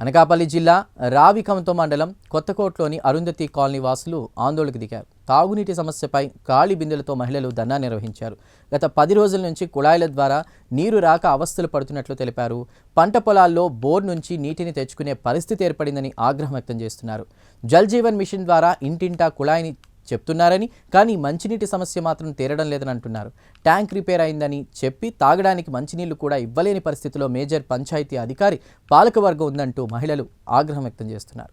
అనకాపల్లి జిల్లా రావికమతో మండలం కొత్తకోట్లోని అరుంధతి కాలనీ వాసులు ఆందోళనకు దిగారు. తాగునీటి సమస్యపై ఖాళీ బిందెలతో మహిళలు ధర్నా నిర్వహించారు. గత పది రోజుల నుంచి కుళాయిల ద్వారా నీరు రాక అవస్థలు పడుతున్నట్లు తెలిపారు. పంట పొలాల్లో బోర్ నుంచి నీటిని తెచ్చుకునే పరిస్థితి ఏర్పడిందని ఆగ్రహం వ్యక్తం చేస్తున్నారు. జల్ జీవన్ మిషన్ ద్వారా ఇంటింటా కుళాయిని చెప్తున్నారని కానీ మంచినీటి సమస్య మాత్రం తీరడం లేదని అంటున్నారు. ట్యాంక్ రిపేర్ అయిందని చెప్పి తాగడానికి మంచినీళ్ళు కూడా ఇవ్వలేని పరిస్థితిలో మేజర్ పంచాయతీ అధికారి పాలకవర్గం ఉందంటూ మహిళలు ఆగ్రహం వ్యక్తం చేస్తున్నారు.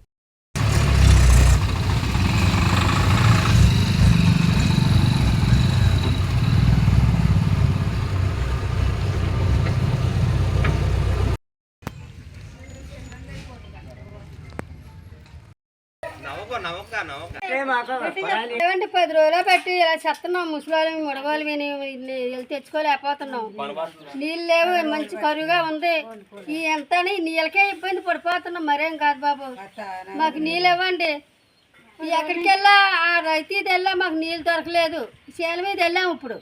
ఏమంటే పది రోజులు పెట్టి ఇలా చెత్తన్నాం ముసలి ముడవాలి వీళ్ళు తెచ్చుకోలేకపోతున్నాం. నీళ్ళు లేవు మంచి కరువుగా ఉంది. ఈ ఎంత నీళ్ళకే ఇబ్బంది పడిపోతున్నాం మరేం కాదు బాబు. మాకు నీళ్ళు ఇవ్వండి. ఎక్కడికి వెళ్ళా ఆ రైతు వెళ్ళా మాకు నీళ్ళు దొరకలేదు. చేల మీద వెళ్ళాము ఇప్పుడు.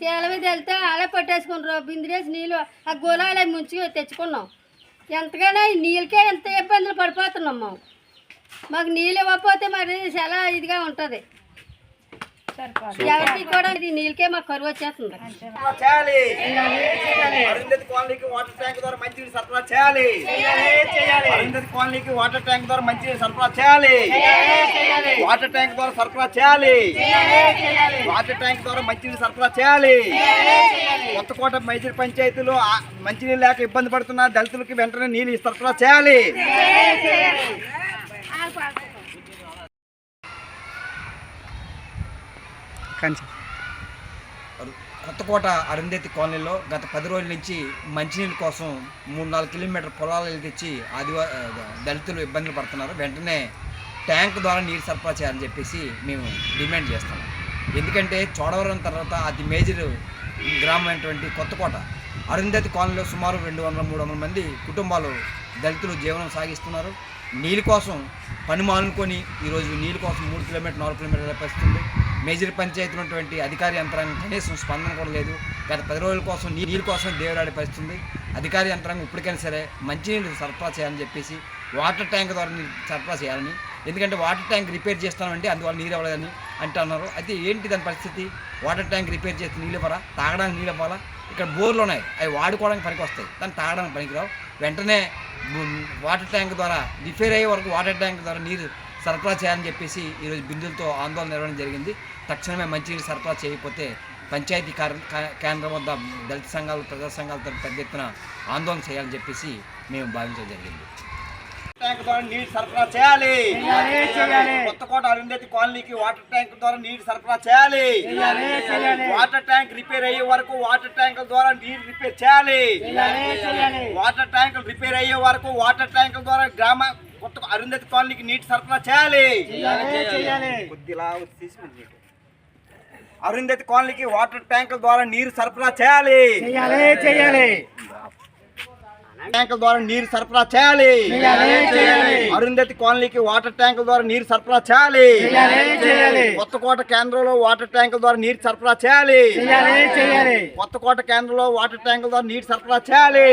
చేల మీద వెళ్తే అలా పట్టేసుకున్నారు బిందిరేసి నీళ్ళు ఆ గులాలు అవి ముంచి తెచ్చుకున్నాం. ఎంతగానో ఈ నీళ్ళకే ఎంత ఇబ్బందులు పడిపోతున్నాం మేము. మాకు నీళ్ళు ఇవ్వకపోతే మరి చాలా ఇదిగా ఉంటుంది. ఎవరికి కూడా ఇది నీళ్ళకే మాకు కరువు వచ్చేస్తుంది. కాలనీకి వాటర్ ట్యాంక్ ద్వారా మంచినీరు సరఫరా చేయాలి. అరుంధతి కాలనీకి వాటర్ ట్యాంక్ ద్వారా మంచినీరు సరఫరా చేయాలి. వాటర్ ట్యాంక్ ద్వారా సరఫరా చేయాలి. వాటర్ ట్యాంక్ ద్వారా మంచినీరు సరఫరా చేయాలి. కొత్తకోట మైసూర్ పంచాయతీలో మంచినీళ్ళు లేక ఇబ్బంది పడుతున్న దళితులకి వెంటనే నీళ్ళు సరఫరా చేయాలి. కొత్తకోట అరుంధతి కాలనీలో గత పది రోజుల నుంచి మంచినీళ్ళ కోసం మూడు నాలుగు కిలోమీటర్ పొలాలు తెచ్చి ఆదివా దళితులు ఇబ్బందులు పడుతున్నారు. వెంటనే ట్యాంక్ ద్వారా నీరు సరఫరా చేయాలని చెప్పేసి మేము డిమాండ్ చేస్తాం ఎందుకంటే చోడవరం తర్వాత అతి మేజర్ గ్రామం అయినటువంటి కొత్తకోట అరుంధతి కాలనీలో సుమారు రెండు వందల మూడు వందల మంది కుటుంబాలు దళితులు జీవనం సాగిస్తున్నారు. నీళ్ళ కోసం పని మానుకొని ఈరోజు నీళ్ళ కోసం మూడు కిలోమీటర్ నాలుగు కిలోమీటర్ల పరిస్థితుంది. మేజర్ పంచాయతీ ఉన్నటువంటి అధికార యంత్రాంగం కనీసం స్పందన కూడా లేదు. గత పది రోజుల కోసం నీళ్ళ కోసం దేవుడాడే పరిస్థితుంది. అధికార అధికారి యంత్రాంగం ఇప్పటికైనా సరే మంచినీళ్ళు సరఫరా చేయాలని చెప్పేసి వాటర్ ట్యాంక్ ద్వారా సరఫరా చేయాలని ఎందుకంటే వాటర్ ట్యాంక్ రిపేర్ చేస్తామంటే అందువల్ల నీరు అవ్వలేదని అంటున్నారు. అయితే ఏంటి దాని పరిస్థితి? వాటర్ ట్యాంక్ రిపేర్ చేస్తే నీళ్ళు ఇవ్వరా? తాగడానికి నీళ్ళు ఇవ్వాలా? ఇక్కడ బోర్లు ఉన్నాయి. అవి వాడుకోవడానికి పనికి వస్తాయి. దాన్ని తాగడానికి పనికిరావు. వెంటనే వాటర్ ట్యాంక్ ద్వారా రిపేర్ అయ్యే వరకు వాటర్ ట్యాంక్ ద్వారా నీరు సరఫరా చేయాలని చెప్పేసి ఈరోజు బిందులతో ఆందోళన నిర్వహణ జరిగింది. తక్షణమే మంచినీరు సరఫరా చేయకపోతే పంచాయతీ కేంద్రం వద్ద దళిత సంఘాలు ప్రజా సంఘాలతో పెద్ద ఎత్తున ఆందోళన చేయాలని చెప్పేసి మేము భావించడం జరిగింది. ట్యాంక్ ద్వారా నీరు సరఫరా చేయాలి. కొత్తకోట అరుంధతి కాలనీకి వాటర్ ట్యాంక్ ద్వారా నీరు సరఫరా చేయాలి. వాటర్ ట్యాంక్ రిపేర్ అయ్యే వరకు వాటర్ ట్యాంక్ ద్వారా నీరు రిపేర్ చేయాలి. వాటర్ ట్యాంక్ రిపేర్ అయ్యే వరకు వాటర్ ట్యాంక్ ద్వారా గ్రామ కొత్త అరుంధతి కాలనీకి నీటి సరఫరా చేయాలి. కొద్దిలా తీసుకుంది అరుంధతి కాలనీకి వాటర్ ట్యాంక్ ద్వారా నీరు సరఫరా చేయాలి. ట్యాంకుల ద్వారా నీరు సరఫరా చేయాలి. అరుంధతి కాలనీకి వాటర్ ట్యాంకుల ద్వారా నీరు సరఫరా చేయాలి. కొత్తకోట కేంద్రంలో వాటర్ ట్యాంకుల ద్వారా నీరు సరఫరా చేయాలి. కొత్తకోట కేంద్రంలో వాటర్ ట్యాంకుల ద్వారా నీరు సరఫరా చేయాలి.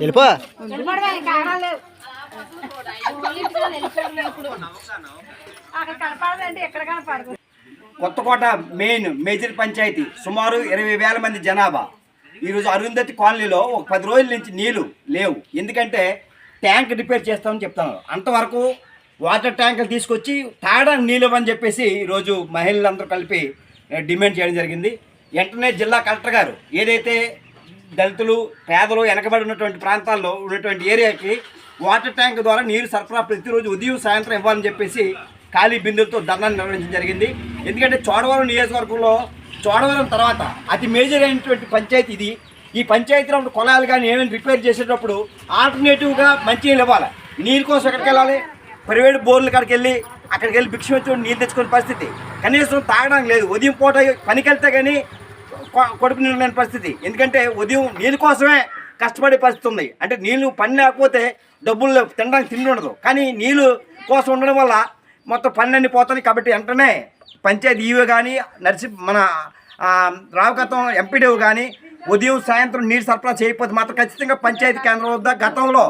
వెళ్ళిపో. కొత్తకోట మెయిన్ మేజర్ పంచాయతీ సుమారు ఇరవై వేల మంది జనాభా. ఈరోజు అరుంధతి కాలనీలో ఒక పది రోజుల నుంచి నీళ్ళు లేవు. ఎందుకంటే ట్యాంక్ రిపేర్ చేస్తామని చెప్తున్నారు. అంతవరకు వాటర్ ట్యాంకులు తీసుకొచ్చి తాగడానికి నీళ్ళు ఇవ్వని చెప్పేసి ఈరోజు మహిళలందరూ కలిపి డిమాండ్ చేయడం జరిగింది. వెంటనే జిల్లా కలెక్టర్ గారు ఏదైతే దళితులు పేదలు వెనకబడి ఉన్నటువంటి ప్రాంతాల్లో ఉన్నటువంటి ఏరియాకి వాటర్ ట్యాంక్ ద్వారా నీరు సరఫరా ప్రతిరోజు ఉదయం సాయంత్రం ఇవ్వాలని చెప్పేసి ఖాళీ బిందులతో ధర్నా నిర్వహించడం జరిగింది. ఎందుకంటే చోడవరం నియోజకవర్గంలో చోడవరం తర్వాత అతి మేజర్ అయినటువంటి పంచాయతీ ఇది. ఈ పంచాయతీలో ఉన్న కానీ ఏమైనా రిపేర్ చేసేటప్పుడు ఆల్టర్నేటివ్గా మంచినీళ్ళు ఇవ్వాలి. నీరు కోసం ఎక్కడికి వెళ్ళాలి? ప్రైవేట్ బోర్ల కాడికి వెళ్ళి అక్కడికి వెళ్ళి భిక్ష వచ్చి నీళ్ళు తెచ్చుకునే పరిస్థితి. కనీసం తాగడానికి లేదు. ఉదయం పూట పనికి వెళ్తే కానీ కొడుకు నీళ్ళు లేని పరిస్థితి. ఎందుకంటే ఉదయం నీళ్ళ కోసమే కష్టపడే పరిస్థితి ఉంది. అంటే నీళ్ళు పని లేకపోతే డబ్బులు తినడానికి తిండి ఉండదు. కానీ నీళ్ళు కోసం ఉండడం వల్ల మొత్తం పన్నెండు పోతుంది కాబట్టి వెంటనే పంచాయతీ ఈవో కానీ నర్సి మన ఆ, రావగతం ఎంపీడీఓ కానీ ఉదయం సాయంత్రం నీరు సరఫరా చేయకపోతే మాత్రం ఖచ్చితంగా పంచాయతీ కేంద్రం వద్ద గతంలో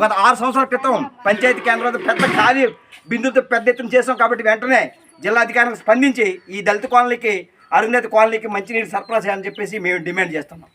గత ఆరు సంవత్సరాల క్రితం పంచాయతీ కేంద్రం వద్ద పెద్ద ఖాళీ బిందుతో పెద్ద ఎత్తున చేసాం కాబట్టి వెంటనే జిల్లా అధికారులకు స్పందించి ఈ దళిత కాలనీకి అరుణేత కాలనీకి మంచినీరు సరఫరా చేయాలని చెప్పేసి మేము డిమాండ్ చేస్తున్నాం.